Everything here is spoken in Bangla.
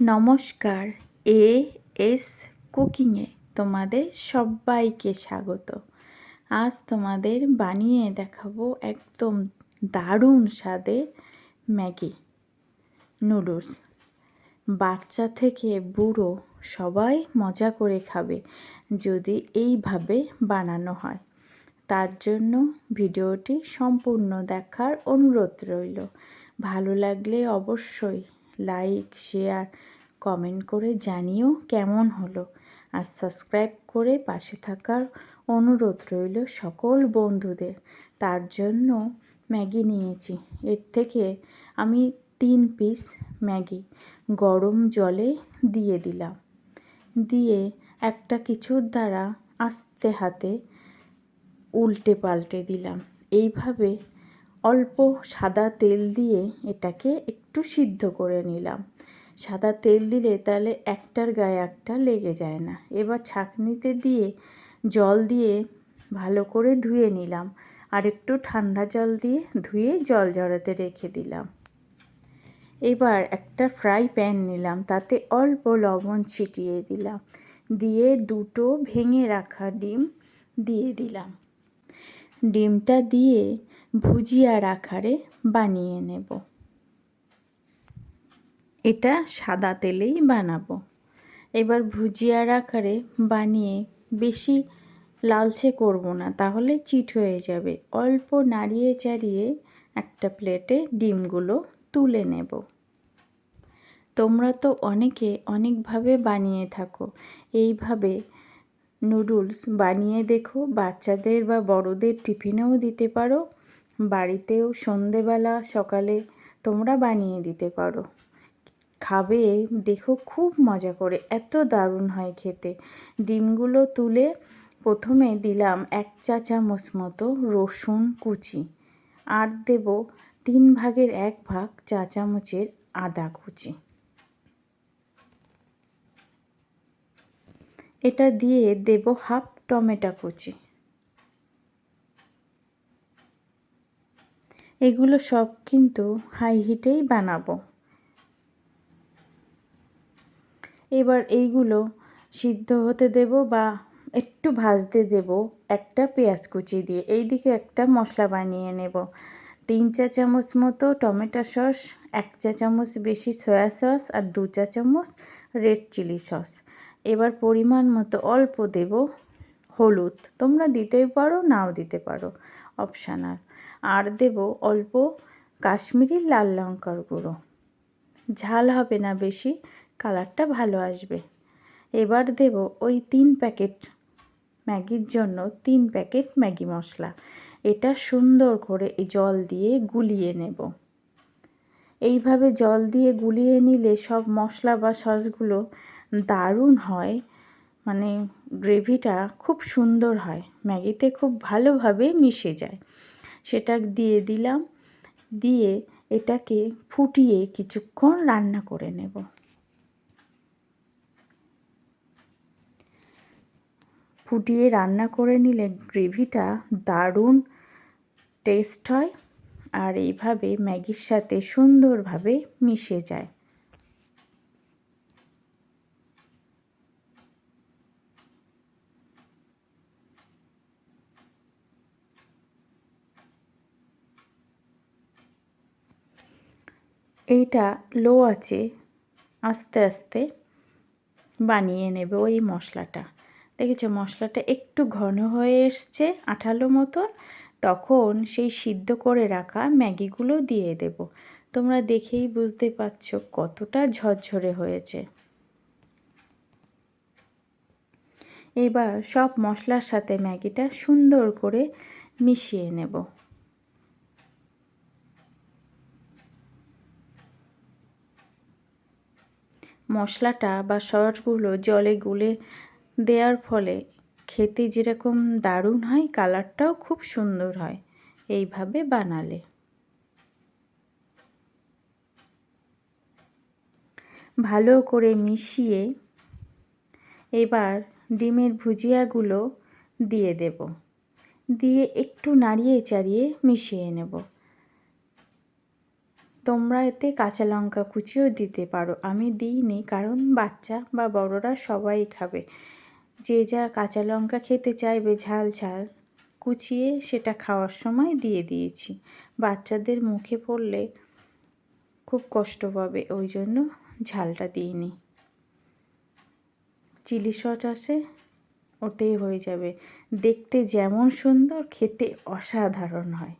নমস্কার, এ এস কুকিংয়ে তোমাদের সবাইকে স্বাগত। আজ তোমাদের বানিয়ে দেখাবো একদম দারুণ স্বাদে ম্যাগি নুডলস। বাচ্চা থেকে বুড়ো সবাই মজা করে খাবে যদি এইভাবে বানানো হয়। তার জন্য ভিডিওটি সম্পূর্ণ দেখার অনুরোধ রইল। ভালো লাগলে অবশ্যই লাইক, শেয়ার, কমেন্ট করে জানিও কেমন হলো। আর সাবস্ক্রাইব করে পাশে থাকার অনুরোধ রইল সকল বন্ধুদের। তার জন্য ম্যাগি নিয়েছি। এর থেকে আমি তিন পিস ম্যাগি গরম জলে দিয়ে দিলাম। দিয়ে একটা কিছুর দ্বারা আস্তে হাতে উল্টে পাল্টে দিলাম। এইভাবে অল্প সাদা তেল দিয়ে এটাকে একটু সিদ্ধ করে নিলাম। সাদা তেল দিলে তাহলে একটার গায়ে একটা লেগে যায় না। এবার ছাঁকনিতে দিয়ে জল দিয়ে ভালো করে ধুয়ে নিলাম। আর একটু ঠান্ডা জল দিয়ে ধুয়ে জল জড়াতে রেখে দিলাম। এবার একটা ফ্রাই প্যান নিলাম। তাতে অল্প লবণ ছিটিয়ে দিলাম। দিয়ে দুটো ভেঙে রাখা ডিম দিয়ে দিলাম। ডিমটা দিয়ে ভুজিয়ার আকারে বানিয়ে নেব। এটা সাদা তেলেই বানাবো। এবার ভুজিয়ার আকারে বানিয়ে বেশি লালচে করব না, তাহলে চিট হয়ে যাবে। অল্প নাড়িয়ে চাড়িয়ে একটা প্লেটে ডিমগুলো তুলে নেব। তোমরা তো অনেকে অনেকভাবে বানিয়ে থাকো। এইভাবে নুডলস বানিয়ে দেখো, বাচ্চাদের বা বড়দের টিফিনেও দিতে পারো, বাড়িতেও সন্ধেবেলা, সকালে তোমরা বানিয়ে দিতে পারো। খাবে, দেখো খুব মজা করে, এত দারুণ হয় খেতে। ডিমগুলো তুলে প্রথমে দিলাম এক চা চামচ মতো রসুন কুচি। আর দেব তিন ভাগের এক ভাগ চা চামচের আদা কুচি। এটা দিয়ে দেব হাফ টমেটো কুচি। এগুলো সব কিন্তু হাই হিটেই বানাবো। এবার এইগুলো সিদ্ধ হতে দেব বা একটু ভাজতে দেব একটা পেঁয়াজ কুচি দিয়ে। এই দিকে একটা মশলা বানিয়ে নেব। তিন চা চামচ মতো টমেটো সস, এক চা চামচ বেশি সয়া সস আর দু চা চামচ রেড চিলি সস। এবার পরিমাণ মতো অল্প দেব হলুদ। তোমরা দিতেই পারো, নাও দিতে পারো, অপশানাল। আর দেব অল্প কাশ্মীরি লাল লঙ্কার গুঁড়ো। ঝাল হবে না বেশি কালারটা ভালো আসবে। এবার দেব ওই তিন প্যাকেট ম্যাগির জন্য তিন প্যাকেট ম্যাগি মশলা। এটা সুন্দর করে জল দিয়ে গুলিয়ে নেব। এইভাবে জল দিয়ে গুলিয়ে নিলে সব মশলা বা সসগুলো দারুণ হয়। মানে গ্রেভিটা খুব সুন্দর হয়। ম্যাগিতে খুব ভালোভাবে মিশে যায়। সেটা দিয়ে দিলাম। দিয়ে এটাকে ফুটিয়ে কিছুক্ষণ রান্না করে নেব। ফুটিয়ে রান্না করে নিলে গ্রেভিটা দারুণ টেস্ট হয় আর এইভাবে ম্যাগির সাথে সুন্দরভাবে মিশে যায়। এইটা লো আছে আস্তে আস্তে বানিয়ে নেবে ওই মশলাটা। দেখেছ মশলাটা একটু ঘন হয়ে এসছে আঠালো মতন। তখন সেই সিদ্ধ করে রাখা ম্যাগিগুলো দিয়ে দেব। তোমরা দেখেই বুঝতে পারছ কতটা ঝরঝরে হয়েছে। এবার সব মশলার সাথে ম্যাগিটা সুন্দর করে মিশিয়ে নেব। মশলাটা বা সসগুলো জলে গুলে দেওয়ার ফলে খেতে যেরকম দারুণ হয়, কালারটাও খুব সুন্দর হয় এইভাবে বানালে। ভালো করে মিশিয়ে এবার ডিমের ভুজিয়াগুলো দিয়ে দেব। দিয়ে একটু নাড়িয়ে চাড়িয়ে মিশিয়ে নেব। তোমরা এতে কাঁচা লঙ্কা কুচিও দিতে পারো। আমি দিইনি, কারণ বাচ্চা বা বড়রা সবাই খাবে। যে যা কাঁচা লঙ্কা খেতে চাইবে ঝাল ঝাল কুচিয়ে সেটা খাওয়ার সময় দিয়ে দিয়েছি। বাচ্চাদের মুখে পড়লে খুব কষ্ট পাবে, ওই জন্য ঝালটা দিইনি। চিলি সস আছে ওতেই হয়ে যাবে। দেখতে যেমন সুন্দর, খেতে অসাধারণ হয়।